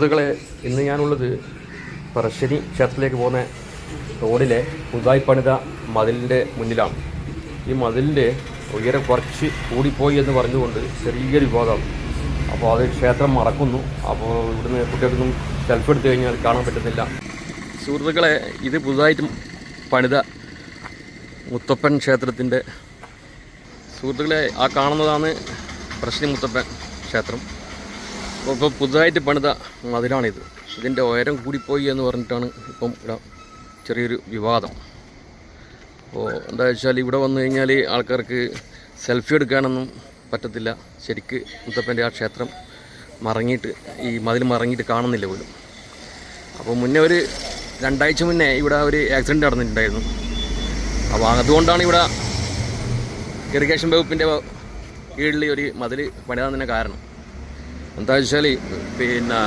സുഹൃത്തുക്കളെ ഇന്ന് ഞാനുള്ളത് പറശ്ശേരി ക്ഷേത്രത്തിലേക്ക് പോകുന്ന റോഡിലെ പുതുതായി പണിത മതിലിന്റെ മുന്നിലാണ്. ഈ മതിലിന്റെ ഉയരം കുറച്ച് കൂടിപ്പോയി എന്ന് പറഞ്ഞുകൊണ്ട് ചെറിയൊരു വിവാദമാണ്. അപ്പോൾ അത് ക്ഷേത്രം മറക്കുന്നു. അപ്പോൾ ഇവിടുന്ന് കുട്ടികൾക്കൊന്നും സെൽഫ് എടുത്തു കഴിഞ്ഞാൽ കാണാൻ പറ്റുന്നില്ല. സുഹൃത്തുക്കളെ ഇത് പുതുതായിട്ട് പണിത മുത്തപ്പൻ ക്ഷേത്രത്തിന്റെ സുഹൃത്തുക്കളെ ആ കാണുന്നതാണ് പ്രശ്നി മുത്തപ്പൻ ക്ഷേത്രം. അപ്പോൾ ഇപ്പോൾ പുതുതായിട്ട് പണിത മതിലാണിത്. ഇതിന്റെ ഉയരം കൂടിപ്പോയി എന്ന് പറഞ്ഞിട്ടാണ് ഇപ്പം ഇവിടെ ചെറിയൊരു വിവാദം. അപ്പോൾ എന്താ വെച്ചാൽ ഇവിടെ വന്നു കഴിഞ്ഞാൽ ആൾക്കാർക്ക് സെൽഫി എടുക്കാനൊന്നും പറ്റത്തില്ല. ശരിക്ക് മുത്തപ്പന്റെ ആ ക്ഷേത്രം മറങ്ങിയിട്ട് ഈ മതിൽ മറങ്ങിയിട്ട് കാണുന്നില്ല പോലും. അപ്പോൾ മുന്നേ ഒരു രണ്ടാഴ്ച മുന്നേ ഇവിടെ ഒരു ആക്സിഡന്റ് നടന്നിട്ടുണ്ടായിരുന്നു. അപ്പോൾ അതുകൊണ്ടാണ് ഇവിടെ ഇറിഗേഷൻ വകുപ്പിന്റെ കീഴിൽ ഒരു മതിൽ പണിതാൻ തന്നെ കാരണം. എന്താ വെച്ചാൽ പിന്നെ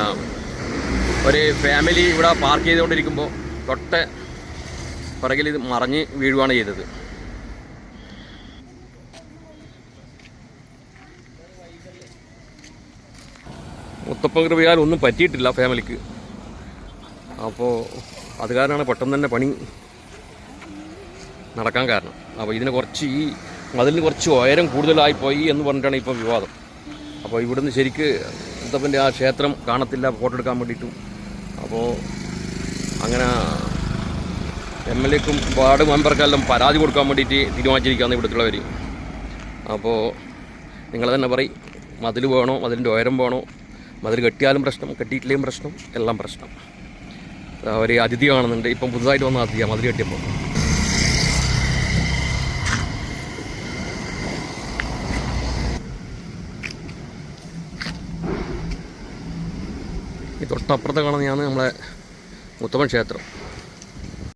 ഒരു ഫാമിലി ഇവിടെ പാർക്ക് ചെയ്തുകൊണ്ടിരിക്കുമ്പോൾ തൊട്ട് പുറകിൽ ഇത് മറിഞ്ഞ് വീഴുവാണ് ചെയ്തത്. മുത്തപ്പൻ കൃപയാൽ ഒന്നും പറ്റിയിട്ടില്ല ഫാമിലിക്ക്. അപ്പോൾ അത് കാരണമാണ് പെട്ടെന്ന് തന്നെ പണി നടക്കാൻ കാരണം. അപ്പോൾ ഇതിന് കുറച്ച് ഈ മതിലിന് കുറച്ച് ഉയരം കൂടുതലായി പോയി എന്ന് പറഞ്ഞിട്ടാണ് ഇപ്പം വിവാദം. അപ്പോൾ ഇവിടുന്ന് ശരിക്ക് മുത്തപ്പന്റെ ആ ക്ഷേത്രം കാണത്തില്ല ഫോട്ടോ എടുക്കാൻ വേണ്ടിയിട്ടും. അപ്പോൾ അങ്ങനെ എം എൽ എക്കും വാർഡ് മെമ്പർക്കെല്ലാം പരാതി കൊടുക്കാൻ വേണ്ടിയിട്ട് തീരുമാനിച്ചിരിക്കുകയാണ് ഇവിടുത്തുള്ളവർ അപ്പോൾ നിങ്ങൾ തന്നെ പറയും മതിൽ വേണോ മതിലിന്റെ ഉയരം വേണോ മതിൽ കെട്ടിയാലും പ്രശ്നം കെട്ടിയിട്ടില്ലെങ്കിലും പ്രശ്നം എല്ലാം പ്രശ്നം. അവർ അതിഥി കാണുന്നുണ്ട് ഇപ്പം പുതുതായിട്ട് വന്ന അതിഥിയാണ് മതിൽ കെട്ടിയപ്പോൾ. ഈ തൊട്ടപ്പുറത്ത് കാണുന്നതാണ് നമ്മളെ മുത്തപ്പൻ ക്ഷേത്രം.